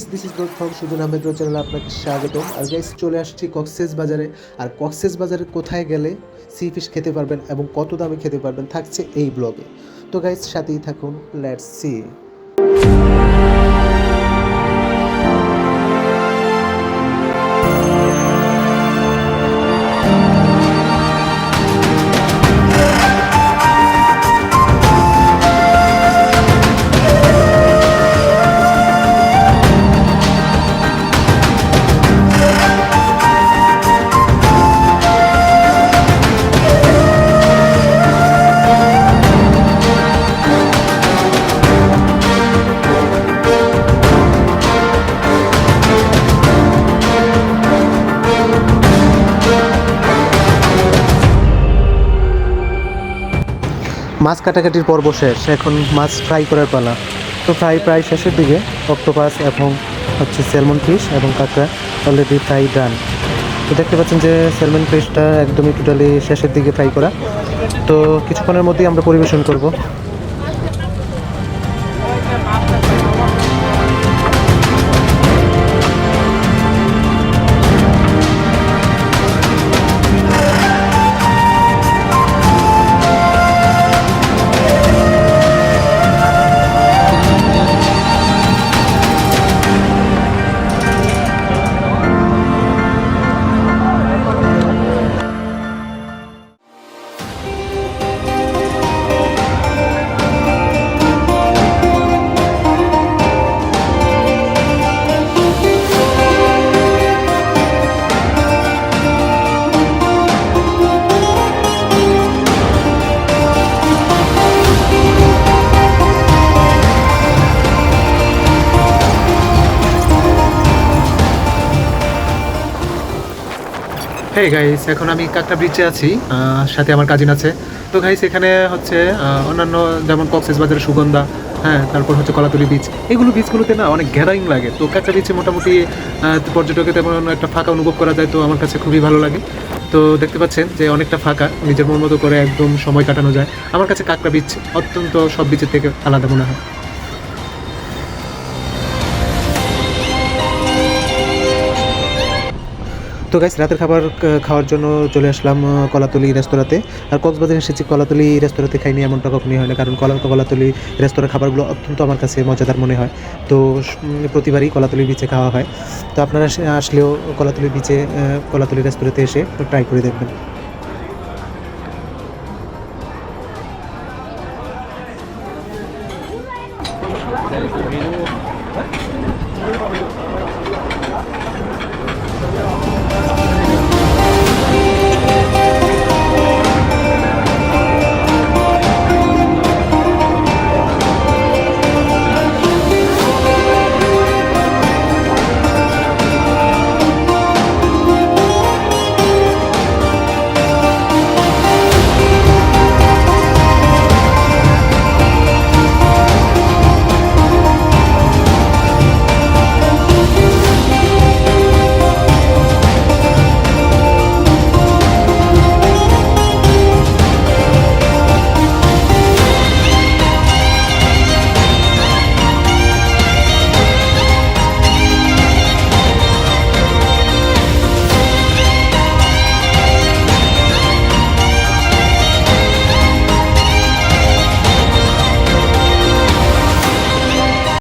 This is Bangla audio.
Guys this is not from Sujan Ahmed channel আপনাকে স্বাগতম। আর গাইস চলে আসছি কক্সেস বাজারে। আর কক্সেস বাজারে কোথায় গেলে সি ফিশ খেতে পারবেন এবং কত দামে খেতে পারবেন থাকছে এই ব্লগে তো গাইস সাথেই থাকুন লেটস সি মাছ কাটাকাটির পর্ব শেষ। এখন মাছ ফ্রাই করার পালা। তো ফ্রাই প্রায় শেষের দিকে। অক্টোপাস এবং হচ্ছে সেলমন ফিশ এবং কাঁকড়া অলরেডি ফ্রাই ডান তো দেখতে পাচ্ছেন যে সেলমন ফিশটা একদমই টোটালি শেষের দিকে ফ্রাই করা। তো কিছুক্ষণের মধ্যেই আমরা পরিবেশন করব। হে গাইস এখন আমি কাকটা ব্রিজে আছি সাথে আমার কাজিন আছে। তো গাইস এখানে হচ্ছে অন্যান্য যেমন কক্সেস বাজারের সুগন্ধা হ্যাঁ তারপর হচ্ছে কলাতলি বিচ এগুলো বিচগুলোতে না অনেক গ্যাদারিং লাগে। তো কাকটা বিচে মোটামুটি পর্যটকের তেমন একটা ফাঁকা অনুভব করা যায়, তো আমার কাছে খুবই ভালো লাগে। তো দেখতে পাচ্ছেন যে অনেকটা ফাঁকা, নিজের মন মতো করে একদম সময় কাটানো যায়। আমার কাছে কাকড়া বিচ অত্যন্ত সব বিচের থেকে আলাদা মনে হয়। তো গাইস রাতের খাবার খাওয়ার জন্য চলে আসলাম কলাতলি রেস্তোরাঁতে। আর কক্সবাজারে এসেছি কলাতলি রেস্তোরাঁতে খাইনি এমনটা কখনই হয় না, কারণ কলা কলাতলি রেস্তোরাঁ খাবারগুলো অত্যন্ত আমার কাছে মজাদার মনে হয়। তো প্রতিবারই কলাতলি বিচে খাওয়া হয়। তো আপনারা আসলেও কলাতলি বিচে কলাতলি রেস্তোরাঁতে এসে ট্রাই করে দেখবেন।